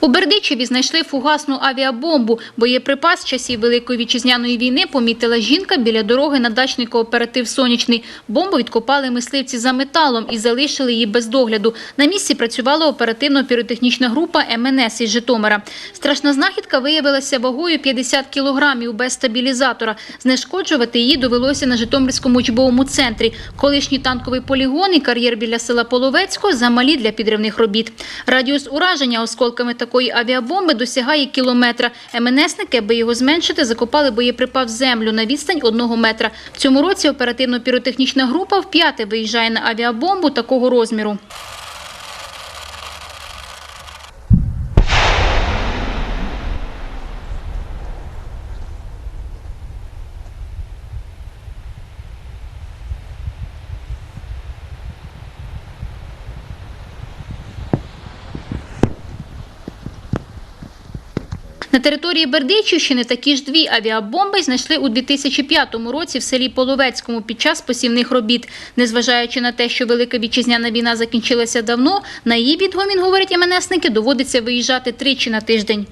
У Бердичеві знайшли фугасну авіабомбу. Боєприпас часів Великої вітчизняної війни помітила жінка біля дороги на дачний кооператив «Сонячний». Бомбу відкопали мисливці за металом і залишили її без догляду. На місці працювала оперативно-піротехнічна група МНС із Житомира. Страшна знахідка виявилася вагою 50 кілограмів без стабілізатора. Знешкоджувати її довелося на Житомирському учбовому центрі. Колишній танковий полігон і кар'єр біля села Половецько замалі для підривних робіт. Радіус ураження осколками такої авіабомби досягає кілометра. МНСники, аби його зменшити, закопали боєприпас в землю на відстань одного метра. В цьому році оперативно-піротехнічна група вп'яте виїжджає на авіабомбу такого розміру. На території Бердичівщини такі ж дві авіабомби знайшли у 2005 році в селі Половецькому під час посівних робіт. Незважаючи на те, що Велика вітчизняна війна закінчилася давно, на її відгомін, говорять МНСники, доводиться виїжджати тричі на тиждень.